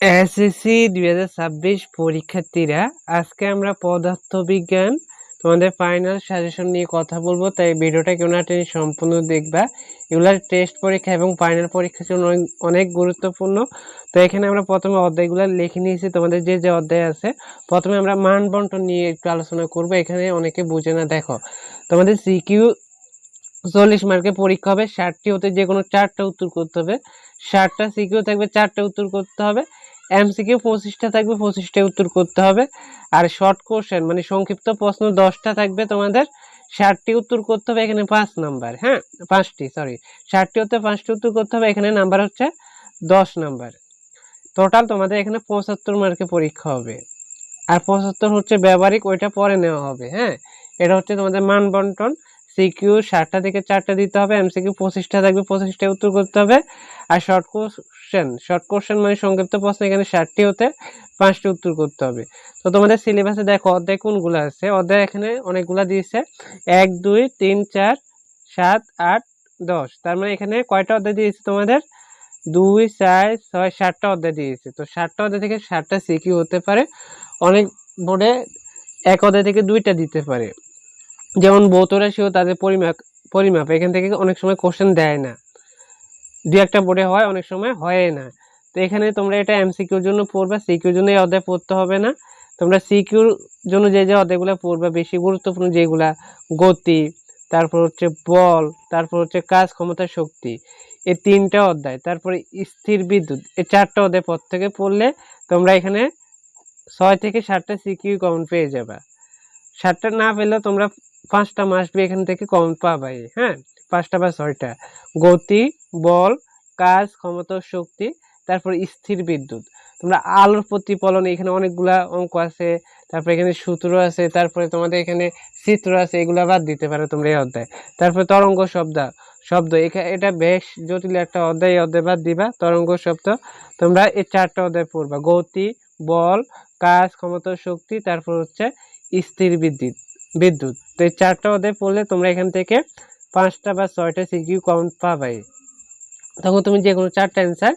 SSC দুই হাজার ছাব্বিশ পরীক্ষার্থীরা, আজকে আমরা পদার্থবিজ্ঞান, তোমাদের ফাইনাল সাজেশন নিয়ে কথা বলব, তাই ভিডিওটা কেউ না টেনে সম্পূর্ণ দেখবা। এগুলার টেস্ট পরীক্ষা এবং ফাইনাল পরীক্ষার জন্য অনেক গুরুত্বপূর্ণ। তো এখানে আমরা প্রথমে অধ্যায়গুলো লিখে নিয়েছি, তোমাদের যে যে অধ্যায় আছে, প্রথমে আমরা মান বন্টন নিয়ে একটু আলোচনা করব, এখানে অনেকে বুঝে না, দেখো। তোমাদের সিকিউ চল্লিশ মার্কের পরীক্ষা হবে, ষাটটি হতে যে কোনো চারটা উত্তর করতে হবে। ষাটটা সিকিউ থাকবে, চারটা উত্তর করতে হবে। এমসিকিউ পঁচিশটা থাকবে পঁচিশটা উত্তর করতে হবে। আর শর্ট কোশ্চেন মানে সংক্ষিপ্ত প্রশ্ন, দশটা থাকবে তোমাদের। ষাটটি উত্তর করতে হবে, এখানে পাঁচ নাম্বার হ্যাঁ? পাঁচটি সরি ষাটটি হতে পাঁচটি উত্তর করতে হবে, এখানে নাম্বার হচ্ছে দশ নাম্বার। টোটাল তোমাদের এখানে পঁচাত্তর মার্কে পরীক্ষা হবে। আর পঁচাত্তর হচ্ছে ব্যবহারিক, ওইটা পরে নেওয়া হবে হ্যাঁ? এটা হচ্ছে তোমাদের মান বন্টন। সিকিউ ষাটটা থেকে চারটা দিতে হবে এমসিকিউ পঁচিশটা থাকবে পঁচিশটা উত্তর করতে হবে। আর শর্ট কোশ্চেন শর্ট কোশ্চেন মানে সংক্ষিপ্ত প্রশ্ন, এখানে ষাটটি হতে পাঁচটি উত্তর করতে হবে। তো তোমাদের সিলেবাসে দেখো অধ্যায় কোনগুলো আছে? অধ্যায় এখানে অনেকগুলো দিয়েছে। এক, দুই, তিন, চার, সাত, আট, দশ। তার মানে এখানে কয়টা অধ্যায় দিয়েছে তোমাদের? দুই, চার, ছয় সাতটা অধ্যায় দিয়েছে। তো সাতটা অধ্যায় থেকে সাতটা সিকিউ হতে পারে। অনেক বোর্ডে এক অধ্যায় থেকে দুইটা দিতে পারে। যেমন ভৌত রাশিও তাদের পরিমাপ পরিমাপ। এখান থেকে অনেক সময় কোশ্চেন দেয় না। দু একটা বোর্ডে হয়, অনেক সময় হয় না। তো এখানে তোমরা এটা এমসিকিউর জন্য পড়বে সিকিউর জন্য এই অধ্যায় পড়তে হবে না। তোমরা সিকিউর জন্য যে যে অধ্যায়গুলো পড়বে, বেশি গুরুত্বপূর্ণ যেগুলা, গতি, তারপর হচ্ছে বল, তারপর হচ্ছে কাজ ক্ষমতা শক্তি, এই তিনটা অধ্যায়, তারপরে স্থির বিদ্যুৎ, এই চারটা অধ্যায় পর থেকে পড়লে তোমরা এখানে ছয় থেকে সাতটা সিকিউ কমন পেয়ে যাবে। সাতটা না পেলেও তোমরা পাঁচটা মাসবে এখান থেকে কমন পাবাই হ্যাঁ? পাঁচটা বা ছয়টা। গতি, বল, কাজ, ক্ষমতা, শক্তি, তারপর স্থির বিদ্যুৎ। তোমরা আলোর প্রতিফলন এখানে অনেকগুলা অঙ্ক আছে, তারপর এখানে সূত্র আছে, তারপরে তোমাদের এখানে চিত্র আছে, এগুলো বাদ দিতে পারো তোমরা এই অধ্যায়। তারপরে তরঙ্গ শব্দ শব্দ এটা বেশ জটিল একটা অধ্যায়, এই অধ্যায় বাদ দিবা, তরঙ্গ শব্দ। তোমরা এই চারটা অধ্যায় পড়বা, গতি, বল, কাজ, ক্ষমতা, শক্তি, তারপর হচ্ছে স্থির বিদ্যুৎ বিদ্যুৎ। তো এই চারটা অধ্যায় পড়লে তোমরা এখান থেকে পাঁচটা বা ছয়টা সিকিউ কমন পাবাই। তখন তুমি যে কোনো চারটা অ্যান্সার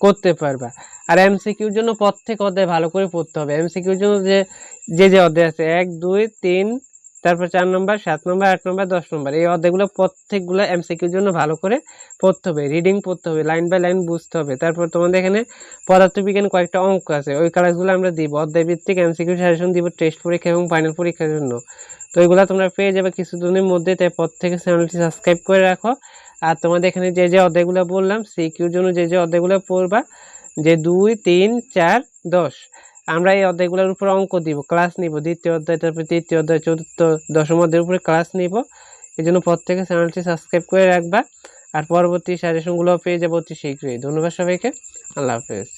করতে পারবা। আর এমসিকিউর জন্য প্রত্যেক অধ্যায় ভালো করে পড়তে হবে। এমসিকিউর জন্য যে যে যে অধ্যায় আছে, এক, দুই, তিন, তারপর চার নম্বর সাত নম্বর আট নম্বর দশ নম্বর এই অধ্যায়গুলো প্রত্যেকগুলো এমসিকিউর জন্য ভালো করে পড়তে হবে। রিডিং পড়তে হবে লাইন বাই লাইন বুঝতে হবে। তারপর তোমাদের এখানে পদার্থবিজ্ঞান কয়েকটা অঙ্ক আছে। ওই ক্লাসগুলো আমরা দিব। অধ্যায় ভিত্তিক এমসিকিউ সাজেশন দিব টেস্ট পরীক্ষা এবং ফাইনাল পরীক্ষার জন্য। তো এগুলো তোমরা পেয়ে যাবে কিছুদিনের মধ্যে, তাই পর থেকে চ্যানেলটি সাবস্ক্রাইব করে রাখো। আর তোমাদের এখানে যে যে অধ্যায়গুলো বললাম সিকিউর জন্য যে যে অধ্যায়গুলো পড়বা, যে দুই, তিন, চার, দশ, আমরা এই অধ্যায়গুলোর উপর অঙ্ক দিব ক্লাস নিব, দ্বিতীয় অধ্যায়, তারপর তৃতীয় অধ্যায়, চতুর্থ, দশম অধ্যায়ের উপরে ক্লাস নিব। এই জন্য প্রত্যেকে চ্যানেলটি সাবস্ক্রাইব করে রাখবা। আর পরবর্তী সাজেশনগুলো পেয়ে যাব অতি শীঘ্রই। ধন্যবাদ সবাইকে। আল্লাহ হাফেজ।